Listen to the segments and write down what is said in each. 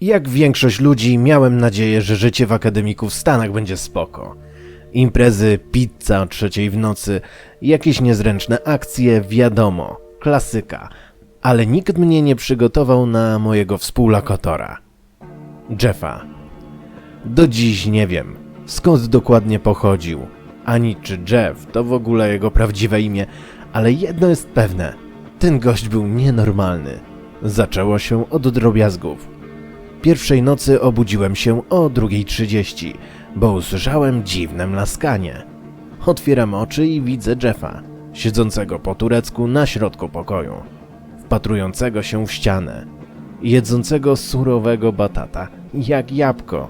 Jak większość ludzi, miałem nadzieję, że życie w akademiku w Stanach będzie spoko. Imprezy, pizza o trzeciej w nocy, jakieś niezręczne akcje, wiadomo, klasyka. Ale nikt mnie nie przygotował na mojego współlokatora. Jeffa. Do dziś nie wiem, skąd dokładnie pochodził, ani czy Jeff to w ogóle jego prawdziwe imię, ale jedno jest pewne. Ten gość był nienormalny. Zaczęło się od drobiazgów. Pierwszej nocy obudziłem się o 2.30, bo usłyszałem dziwne mlaskanie. Otwieram oczy i widzę Jeffa, siedzącego po turecku na środku pokoju, wpatrującego się w ścianę, jedzącego surowego batata, jak jabłko.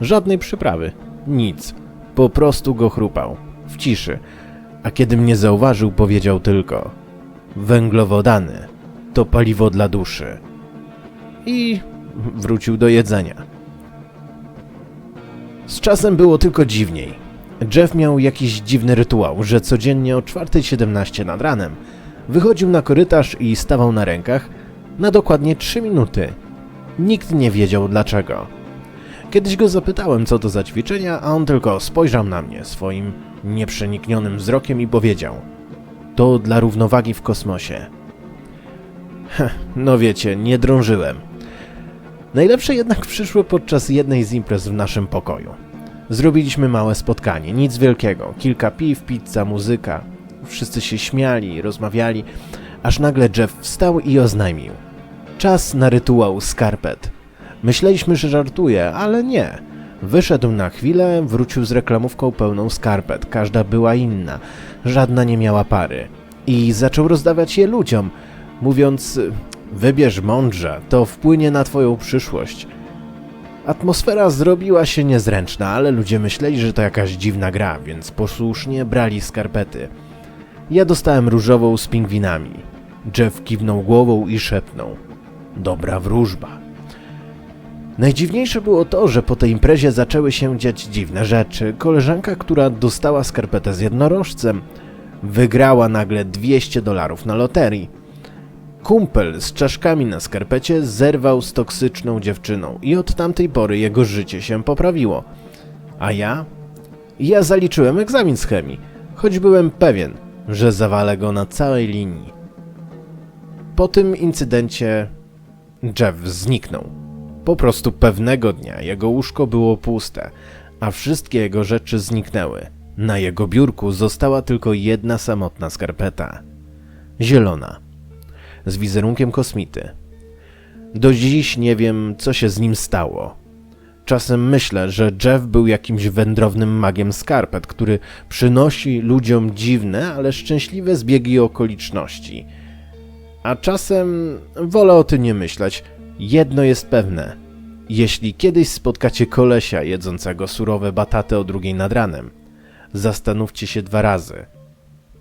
Żadnej przyprawy, nic, po prostu go chrupał, w ciszy, a kiedy mnie zauważył, powiedział tylko: Węglowodany to paliwo dla duszy. I wrócił do jedzenia. Z czasem było tylko dziwniej. Jeff miał jakiś dziwny rytuał, że codziennie o 4.17 nad ranem wychodził na korytarz i stawał na rękach na dokładnie 3 minuty. Nikt nie wiedział dlaczego. Kiedyś go zapytałem, co to za ćwiczenia, a on tylko spojrzał na mnie swoim nieprzeniknionym wzrokiem i powiedział: To dla równowagi w kosmosie. Heh, no wiecie, nie drążyłem. Najlepsze jednak przyszło podczas jednej z imprez w naszym pokoju. Zrobiliśmy małe spotkanie, nic wielkiego. Kilka piw, pizza, muzyka. Wszyscy się śmiali, rozmawiali, aż nagle Jeff wstał i oznajmił. Czas na rytuał skarpet. Myśleliśmy, że żartuje, ale nie. Wyszedł na chwilę, wrócił z reklamówką pełną skarpet. Każda była inna, żadna nie miała pary. I zaczął rozdawać je ludziom, mówiąc: Wybierz mądrze, to wpłynie na twoją przyszłość. Atmosfera zrobiła się niezręczna, ale ludzie myśleli, że to jakaś dziwna gra, więc posłusznie brali skarpety. Ja dostałem różową z pingwinami. Jeff kiwnął głową i szepnął: Dobra wróżba. Najdziwniejsze było to, że po tej imprezie zaczęły się dziać dziwne rzeczy. Koleżanka, która dostała skarpetę z jednorożcem, wygrała nagle 200 dolarów na loterii. Kumpel z czaszkami na skarpecie zerwał z toksyczną dziewczyną i od tamtej pory jego życie się poprawiło. A ja? Ja zaliczyłem egzamin z chemii, choć byłem pewien, że zawalę go na całej linii. Po tym incydencie Jeff zniknął. Po prostu pewnego dnia jego łóżko było puste, a wszystkie jego rzeczy zniknęły. Na jego biurku została tylko jedna samotna skarpeta. Zielona z wizerunkiem kosmity. Do dziś nie wiem, co się z nim stało. Czasem myślę, że Jeff był jakimś wędrownym magiem skarpet, który przynosi ludziom dziwne, ale szczęśliwe zbiegi okoliczności. A czasem wolę o tym nie myśleć. Jedno jest pewne. Jeśli kiedyś spotkacie kolesia jedzącego surowe bataty o drugiej nad ranem, zastanówcie się dwa razy,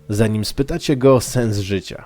zanim spytacie go o sens życia.